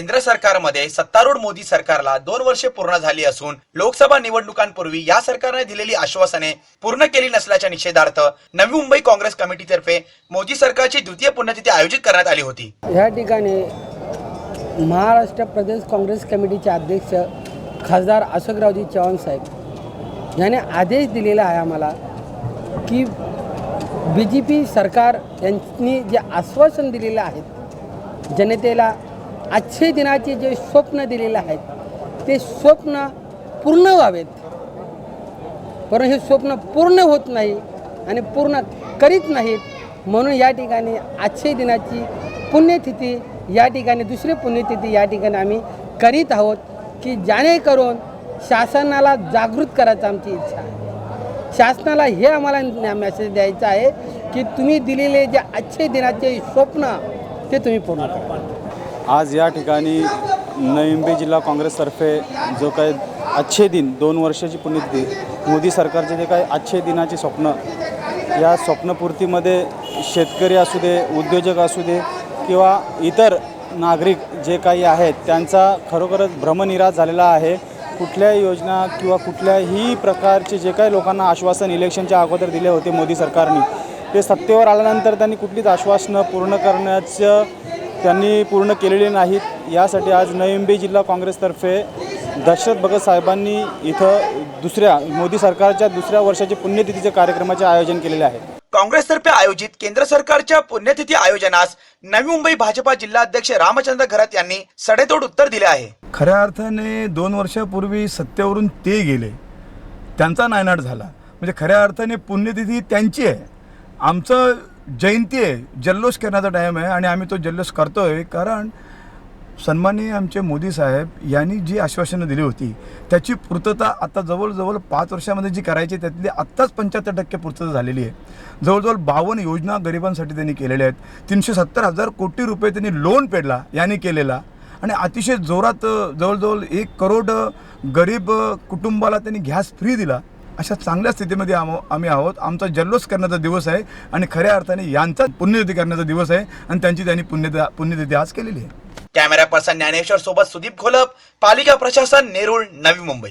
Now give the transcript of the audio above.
केंद्र सरकारमध्ये सत्तारूढ मोदी सरकारला दोन वर्षे पूर्ण झाली असून लोकसभा निवडणुकांपूर्वी या सरकारने दिलेली आश्वासने पूर्ण केली नसल्याच्या निषेधार्थ नवी मुंबई काँग्रेस कमिटीतर्फे मोदी सरकारची द्वितीय पुण्यतिथी आयोजित करण्यात आली होती. ह्या ठिकाणी महाराष्ट्र प्रदेश काँग्रेस कमिटीचे अध्यक्ष खासदार अशोकरावजी चव्हाण साहेब याने आदेश दिलेला आहे आम्हाला की बी जे पी सरकार यांनी जे आश्वासन दिलेलं आहे जनतेला आजचे दिनाचे जे स्वप्न दिलेले आहेत ते स्वप्न पूर्ण व्हावेत. परंतु हे स्वप्न पूर्ण होत नाही आणि पूर्ण करीत नाहीत म्हणून या ठिकाणी आजच्या दिनाची पुण्यतिथी या ठिकाणी दुसरी पुण्यतिथी या ठिकाणी आम्ही करीत आहोत की जेणेकरून शासनाला जागृत करायचं आमची इच्छा आहे. शासनाला हे आम्हाला मेसेज द्यायचा आहे की तुम्ही दिलेले जे आजचे दिनाचे स्वप्न ते तुम्ही पूर्ण करा. आज या ठिकाणी नवी जिल्हा काँग्रेसतर्फे जो काही अच्छे दिन दोन वर्षाची पुण्यतिथी मोदी सरकारचे जे काही अच्छे दिनाचे स्वप्न या स्वप्नपूर्तीमध्ये शेतकरी असू दे उद्योजक असू दे किंवा इतर नागरिक जे काही आहेत त्यांचा खरोखरच भ्रमनिराश झालेला आहे. कुठल्याही योजना किंवा कुठल्याही प्रकारचे जे काही लोकांना आश्वासन इलेक्शनच्या अगोदर दिले होते मोदी सरकारने ते सत्तेवर आल्यानंतर त्यांनी कुठलीच आश्वासनं पूर्ण करण्याचं त्यांनी पूर्ण केलेले नाहीत. यासाठी आज नवी मुंबई जिल्हा काँग्रेसतर्फे दशरथ भगत साहेबांनी इथं दुसऱ्या मोदी सरकारच्या दुसऱ्या वर्षाचे पुण्यतिथीचे कार्यक्रमाचे आयोजन केलेले आहे. काँग्रेसतर्फे आयोजित केंद्र सरकारच्या पुण्यतिथी आयोजनास नवी मुंबई भाजपा जिल्हाध्यक्ष रामचंद्र घरत यांनी सडेतोड उत्तर दिले आहे. खऱ्या अर्थाने दोन वर्षापूर्वी सत्तेवरून ते गेले. त्यांचा नायनाट झाला. म्हणजे खऱ्या अर्थाने पुण्यतिथी त्यांची आहे. आमचं जयंती आहे. जल्लोष करण्याचा टाईम आहे आणि आम्ही तो जल्लोष करतोय कारण सन्माननीय आमचे मोदी साहेब यांनी जी आश्वासनं दिली होती त्याची पूर्तता आता जवळजवळ पाच वर्षामध्ये जी करायची आहे, त्यातली आत्ताच पंच्याहत्तर टक्के पूर्तता झालेली आहे. जवळजवळ बावन्न योजना गरिबांसाठी त्यांनी केलेल्या आहेत. तीनशे सत्तर हजार कोटी रुपये त्यांनी लोन पेडला यांनी केलेला. आणि अतिशय जोरात जवळजवळ एक करोड गरीब कुटुंबाला त्यांनी गॅस फ्री दिला. अशा चांगल्या स्थितीमध्ये आम आम्ही आहोत. आमचा जल्लोष करण्याचा दिवस आहे आणि खऱ्या अर्थाने यांचा पुण्यतिथी करण्याचा दिवस आहे आणि त्यांची त्यांनी पुण्यता पुण्यतिथी आज केलेली आहे. कॅमेरा पर्सन ज्ञानेश्वर सोबत सुदीप घोलप पालिका प्रशासन नेरूळ नवी मुंबई.